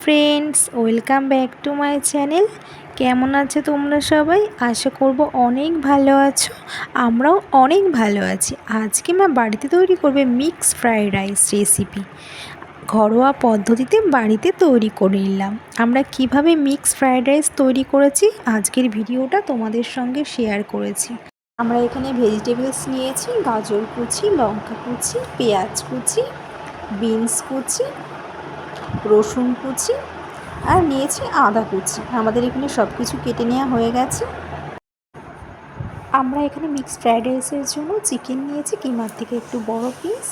Friends welcome back to my channel কেমন আছো তোমরা সবাই? আশা করব অনেক ভালো আছো। আমরাও অনেক ভালো আছি। আজকে মা বাড়িতে তৈরি করবে মিক্স ফ্রাইড রাইস রেসিপি ঘরোয়া পদ্ধতিতে বাড়িতে তৈরি করে নিলাম। আমরা কীভাবে মিক্স ফ্রাইড রাইস তৈরি করেছি, আজকের ভিডিওটা তোমাদের সঙ্গে শেয়ার করেছি। আমরা এখানে ভেজিটেবলস নিয়েছি, গাজর কুচি, লঙ্কা কুচি, পেঁয়াজ কুচি বিনস কুচি রসুন কুচি আর নিয়েছি আদা কুচি। আমাদের এখানে সব কিছু কেটে নেওয়া হয়ে গেছে। আমরা এখানে মিক্সড ফ্রাইড রাইসের জন্য চিকেন নিয়েছি কিমার থেকে একটু বড় পিস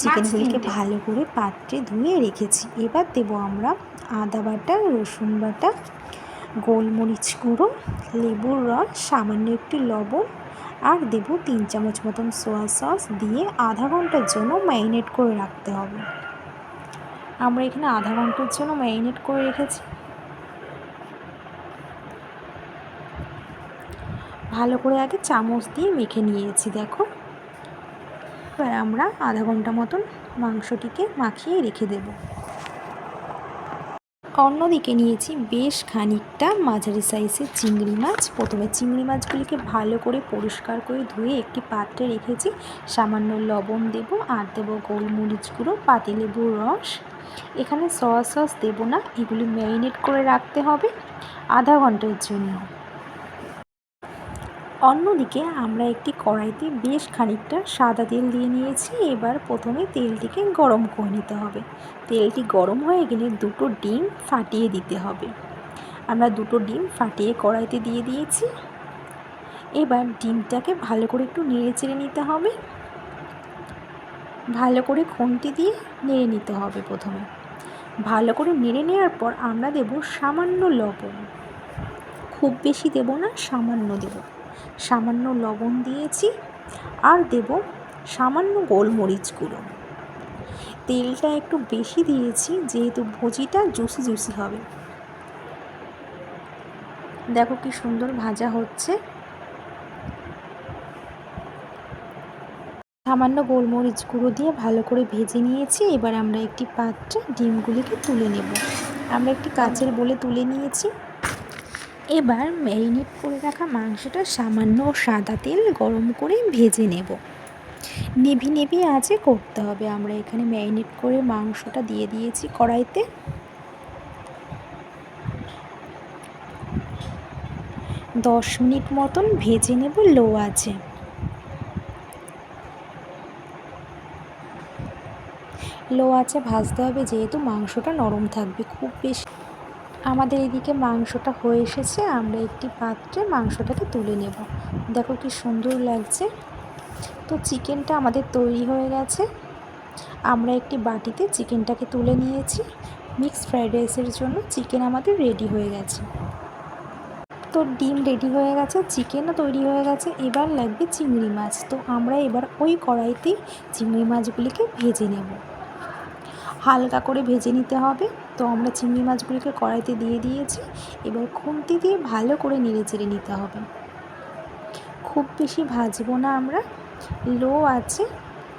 চিকেনগুলিকে ভালো করে পাত্রে ধুয়ে রেখেছি। এবার দেব আমরা আদা বাটা রসুন বাটা গোলমরিচ গুঁড়ো লেবুর রস সামান্য একটু লবণ আর দেব তিন চামচ মতন সোয়া সস দিয়ে আধা ঘণ্টার জন্য ম্যারিনেট করে রাখতে হবে। আমরা এখানে আধা ঘণ্টার জন্য ম্যারিনেট করে রেখেছি। ভালো করে আগে চামচ দিয়ে মেখে নিয়েছি, দেখো। এবার আমরা আধা ঘণ্টা মতন মাংসটিকে মাখিয়ে রেখে দেব। অন্যদিকে নিয়েছি বেশ খানিকটা মাঝারি সাইজের চিংড়ি মাছ। প্রথমে চিংড়ি মাছগুলিকে ভালো করে পরিষ্কার করে ধুয়ে একটি পাত্রে রেখেছি। সামান্য লবণ দেব, আর দেব গোলমরিচ গুঁড়ো, পাতিলেবুর রস। এখানে সয়া সস দেব না, এগুলি ম্যারিনেট করে রাখতে হবে। আধা ঘণ্টার জন্য। অন্যদিকে আমরা একটি কড়াইতে বেশ খানিকটা সাদা তেল দিয়ে নিয়েছি। এবার প্রথমে তেলটিকে গরম করে নিতে হবে। তেলটি গরম হয়ে গেলে দুটো ডিম ফাটিয়ে দিতে হবে। আমরা দুটো ডিম ফাটিয়ে কড়াইতে দিয়ে দিয়েছি। এবার ডিমটাকে ভালো করে একটু নেড়ে চেড়ে নিতে হবে। ভালো করে খুন্তি দিয়ে নেড়ে নিতে হবে প্রথমে। ভালো করে নেড়ে নেওয়ার পর আমরা দেব সামান্য লবণ। খুব বেশি দেব না, সামান্য দেব। সামান্য লবণ দিয়েছি আর দেব সামান্য গোলমরিচ গুঁড়ো তেলটা একটু বেশি দিয়েছি, যেহেতু ভুজিটা জুসি জুসি হবে। দেখো কি সুন্দর ভাজা হচ্ছে। সামান্য গোলমরিচ গুঁড়ো দিয়ে ভালো করে ভেজে নিয়েছি। এবার আমরা একটি পাত্রে ডিমগুলিকে তুলে নেব। আমরা একটি কাচের বলে তুলে নিয়েছি। এবার ম্যারিনেট করে রাখা মাংসটা সামান্য সাদা তেল গরম করে ভেজে নেব। নেভি নেভি আছে করতে হবে। আমরা এখানে ম্যারিনেট করে মাংসটা দিয়ে দিয়েছি কড়াইতে। দশ মিনিট মতন ভেজে নেব লো আছে লো আছে ভাজতে হবে যেহেতু মাংসটা নরম থাকবে খুব বেশি। আমাদের এদিকে মাংসটা হয়ে এসেছে, আমরা একটি পাত্রে মাংসটাকে তুলে নেব। দেখো কি সুন্দর লাগছে। তো চিকেনটা আমাদের তৈরি হয়ে গেছে। আমরা একটি বাটিতে চিকেনটাকে তুলে নিয়েছি। মিক্সড ফ্রাইড রাইসের জন্য চিকেন আমাদের রেডি হয়ে গেছে। তো ডিম রেডি হয়ে গেছে, চিকেনও তৈরি হয়ে গেছে, এবার লাগবে চিংড়ি মাছ। তো আমরা এবার ওই কড়াইতেই চিংড়ি মাছগুলিকে ভেজে নেব। হালকা করে ভেজে নিতে হবে। তো আমরা চিংড়ি মাছগুলিকে কড়াইতে দিয়ে দিয়েছি। এবার খুন্তি দিয়ে ভালো করে নেড়ে চেড়ে নিতে হবে। খুব বেশি ভাজবো না আমরা। লো আছে।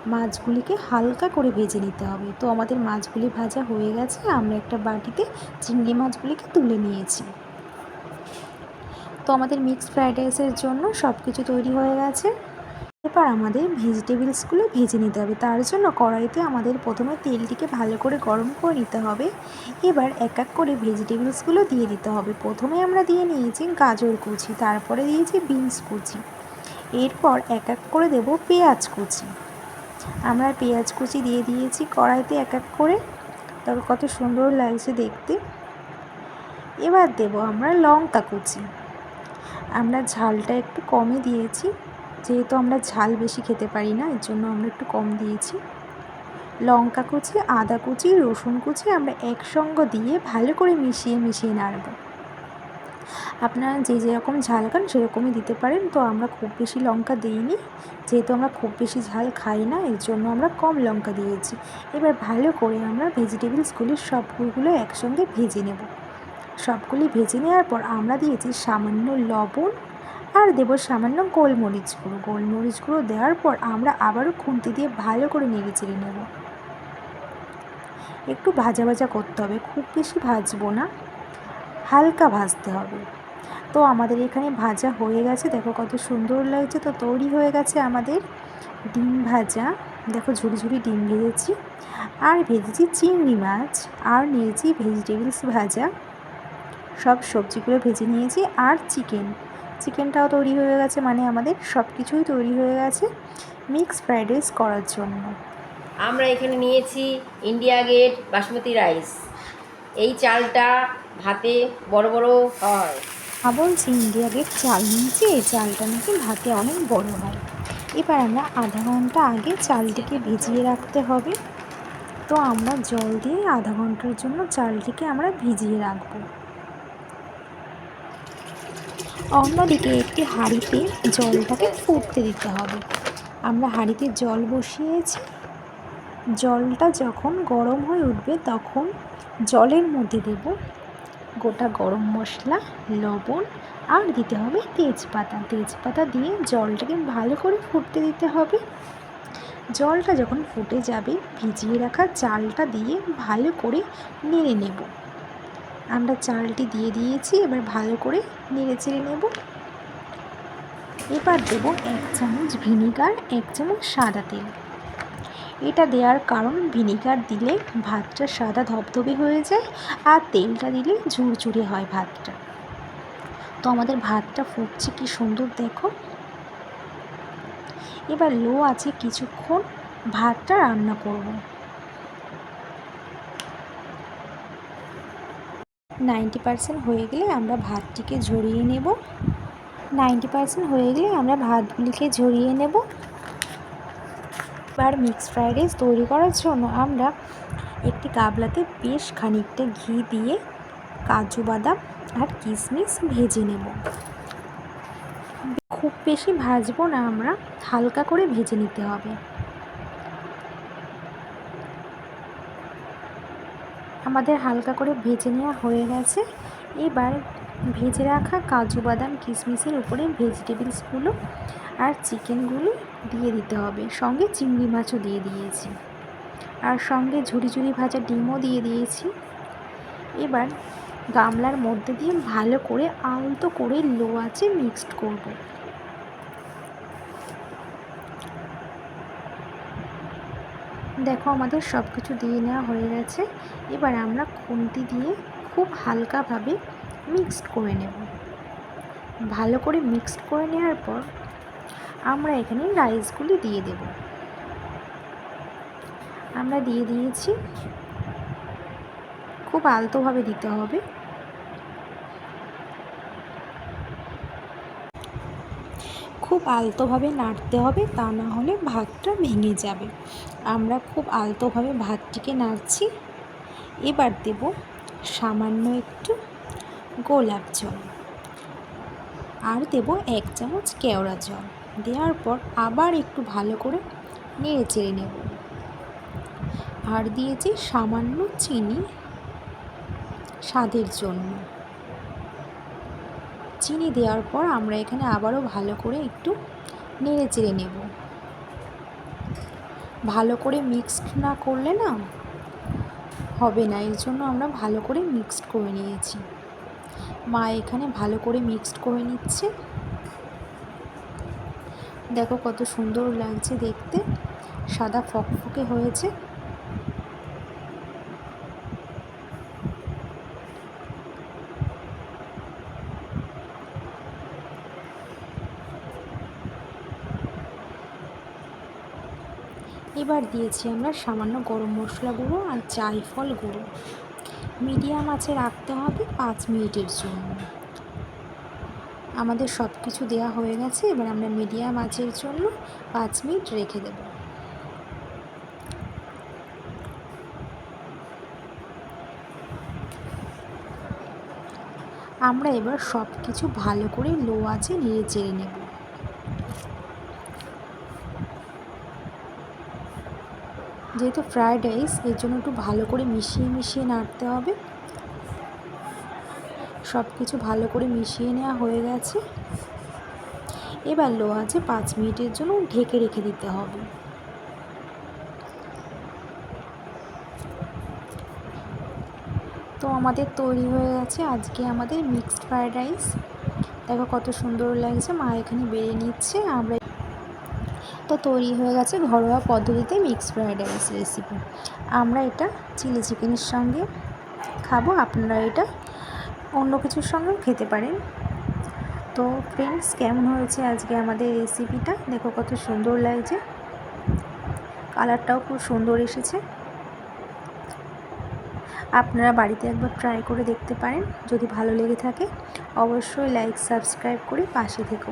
মাছগুলিকে হালকা করে ভেজে নিতে হবে। তো আমাদের মাছগুলি ভাজা হয়ে গেছে। আমরা একটা বাটিতে চিংড়ি মাছগুলিকে তুলে নিয়েছি। তো আমাদের মিক্সড ফ্রাইড রাইসের জন্য সব কিছু তৈরি হয়ে গেছে। এবার আমাদের ভেজিটেবলসগুলো ভেজে নিতে হবে। তার জন্য কড়াইতে আমাদের প্রথমে তেলটিকে ভালো করে গরম করে নিতে হবে। এবার এক এক করে ভেজিটেবলসগুলো দিয়ে দিতে হবে। প্রথমে আমরা দিয়ে নিয়েছি গাজর কুচি, তারপরে দিয়েছি বিনস কুচি। এরপর এক এক করে দেব পেঁয়াজ কুচি। আমরা পেঁয়াজ কুচি দিয়ে দিয়েছি কড়াইতে এক এক করে। তবে কত সুন্দর লাগছে দেখতে। এবার দেব আমরা লঙ্কা কুচি। আমরা ঝালটা একটু কমই দিয়েছি। যেহেতু আমরা ঝাল বেশি খেতে পারি না, এর জন্য আমরা একটু কম দিয়েছি। লঙ্কা কুচি, আদা কুচি, রসুন কুচি আমরা একসঙ্গে দিয়ে ভালো করে মিশিয়ে মিশিয়ে নাড়ব। আপনারা যে যেরকম ঝাল খান সেরকমই দিতে পারেন। তো আমরা খুব বেশি লঙ্কা দিইনি, যেহেতু আমরা খুব বেশি ঝাল খাই না, এর জন্য আমরা কম লঙ্কা দিয়েছি। এবার ভালো করে আমরা ভেজিটেবলসগুলির সবগুলো একসঙ্গে ভেজে নেব। সবগুলি ভেজে নেওয়ার পর আমরা দিয়েছি সামান্য লবণ আর দেবো সামান্য গোলমরিচ গুঁড়ো গোলমরিচ গুঁড়ো দেওয়ার পর আমরা আবারও খুন্তি দিয়ে ভালো করে নেড়ে চেড়ে নেব। একটু ভাজা ভাজা করতে হবে, খুব বেশি ভাজবো না, হালকা ভাজতে হবে। তো আমাদের এখানে ভাজা হয়ে গেছে, দেখো কত সুন্দর লাগছে, তো তৈরি হয়ে গেছে আমাদের ডিম ভাজা। দেখো ঝুড়ি ঝুড়ি ডিম ভেজেছি, আর ভেজেছি চিংড়ি মাছ, আর নিয়েছি ভেজিটেবলস ভাজা। সব সবজিগুলো ভেজে নিয়েছি, আর চিকেন। চিকেনটাও তৈরি হয়ে গেছে মানে আমাদের সব কিছুই তৈরি হয়ে গেছে মিক্স ফ্রাইড রাইস করার জন্য। আমরা এখানে নিয়েছি ইন্ডিয়া গেট বাসমতি রাইস এই চালটা ভাতে বড় বড় হয়। মা বলছি ইন্ডিয়া গেট চাল নিয়েছি এই চালটা নাকি ভাতে অনেক বড় হয়। এবার আমরা আধা ঘণ্টা আগে চালটিকে ভিজিয়ে রাখতে হবে। তো আমরা জল দিয়ে আধা ঘণ্টার জন্য চালটিকে আমরা ভিজিয়ে রাখব। অন্যদিকে একটি হাঁড়িতে জলটাকে ফুটতে দিতে হবে। আমরা হাঁড়িতে জল বসিয়েছি। জলটা যখন গরম হয়ে উঠবে তখন জলের মধ্যে দেব গোটা গরম মশলা, লবণ আর দিতে হবে তেজপাতা। তেজপাতা দিয়ে জলটাকে ভালো করে ফুটতে দিতে হবে। জলটা যখন ফুটে যাবে, ভিজিয়ে রাখা চালটা দিয়ে ভালো করে নেড়ে নেব। আমরা চালটি দিয়ে দিয়েছি, এবার ভালো করে নেড়ে চেড়ে নেব। এবার দেবো এক চামচ ভিনিগার, এক চামচ সাদা তেল। এটা দেওয়ার কারণ, ভিনিগার দিলে ভাতটা সাদা ধবধবে হয়ে যায় আর তেলটা দিলে ঝুরঝুরে হয় ভাতটা। তো আমাদের ভাতটা ফুটছে কি সুন্দর দেখো। এবার লো আছে কিছুক্ষণ ভাতটা রান্না করব। নাইনটি পার্সেন্ট হয়ে গেলে আমরা ভাতটিকে ঝরিয়ে নেব। নাইনটি পার্সেন্ট হয়ে গেলে আমরা ভাতগুলিকে ঝরিয়ে নেব। এবার মিক্সড ফ্রাইড রাইস তৈরি করার জন্য আমরা একটি গাবলাতে বেশ খানিকটা ঘি দিয়ে কাজু বাদাম আর কিশমিশ ভেজে নেব। খুব বেশি ভাজবো না আমরা, হালকা করে ভেজে নিতে হবে। আমাদের হালকা করে ভেজে নেওয়া হয়ে গেছে। এবার ভেজে রাখা কাজু বাদাম কিশমিশের উপরে ভেজিটেবলসগুলো আর চিকেনগুলো দিয়ে দিতে হবে। সঙ্গে চিংড়ি মাছও দিয়ে দিয়েছি। আর সঙ্গে ঝুড়ি ঝুড়ি ভাজা ডিমও দিয়ে দিয়েছি। এবার গামলার মধ্যে দিয়ে ভালো করে আলতো করে লো আছে মিক্সড করব। দেখো আমাদের সব কিছু দিয়ে নেওয়া হয়ে গেছে। এবার আমরা খুন্তি দিয়ে খুব হালকাভাবে মিক্সড করে নেব। ভালো করে মিক্সড করে নেওয়ার পর আমরা এখানে রাইসগুলি দিয়ে দেব। আমরা দিয়ে দিয়েছি, খুব আলতোভাবে দিতে হবে। খুব আলতোভাবে নাড়তে হবে, তা না হলে ভাতটা ভেঙে যাবে। আমরা খুব আলতোভাবে ভাতটিকে নাড়ছি। এবার দেব সামান্য একটু গোলাপ জল। আর দেব এক চামচ কেওড়া জল। দেওয়ার পর আবার একটু ভালো করে নেড়ে চেড়ে নেব। আর দিয়েছি সামান্য চিনি স্বাদের জন্য। চিনি দেওয়ার পর আমরা এখানে আবারও ভালো করে একটু নেড়ে চেড়ে নেব। ভালো করে মিক্সড না করলে না হবে না, এর জন্য আমরা ভালো করে মিক্সড করে নিয়েছি। মা এখানে ভালো করে মিক্সড করে নিচ্ছে। দেখো কত সুন্দর লাগছে দেখতে, সাদা ফকফকে হয়েছে। এবার দিয়েছি আমরা সামান্য গরম মশলা গুঁড়ো আর জায়ফল গুঁড়ো। মিডিয়াম আছে রাখতে হবে পাঁচ মিনিটের জন্য। আমাদের সব কিছু দেওয়া হয়ে গেছে, এবার আমরা মিডিয়াম আঁচের জন্য পাঁচ মিনিট রেখে দেব। আমরা এবার সব কিছু ভালো করে লো আঁচে নিয়ে চেড়ে নেব। যেহেতু ফ্রায়েড রাইস এর জন্য একটু ভালো করে মিশিয়ে মিশিয়ে নাড়তে হবে। সব কিছু ভালো করে মিশিয়ে নেওয়া হয়ে গেছে। এবার লো আছে পাঁচ মিনিটের জন্য ঢেকে রেখে দিতে হবে। তো আমাদের তৈরি হয়ে গেছে আজকে আমাদের মিক্সড ফ্রায়েড রাইস দেখো কত সুন্দর লাগছে, মা এখানে বেড়ে নিচ্ছে। আমরা তো তৈরি হয়ে গেছে ঘরোয়া পদ্ধতিতে মিক্সড ফ্রায়েড রাইস রেসিপি আমরা এটা চিলি চিকেনের সঙ্গে খাব। আপনারা এটা অন্য কিছুর সঙ্গেও খেতে পারেন। তো ফ্রেন্ডস কেমন হয়েছে আজকে আমাদের রেসিপিটা দেখো কত সুন্দর লাগছে। কালারটাও খুব সুন্দর এসেছে। আপনারা বাড়িতে একবার ট্রাই করে দেখতে পারেন। যদি ভালো লেগে থাকে, অবশ্যই লাইক সাবস্ক্রাইব করে পাশে থেকো।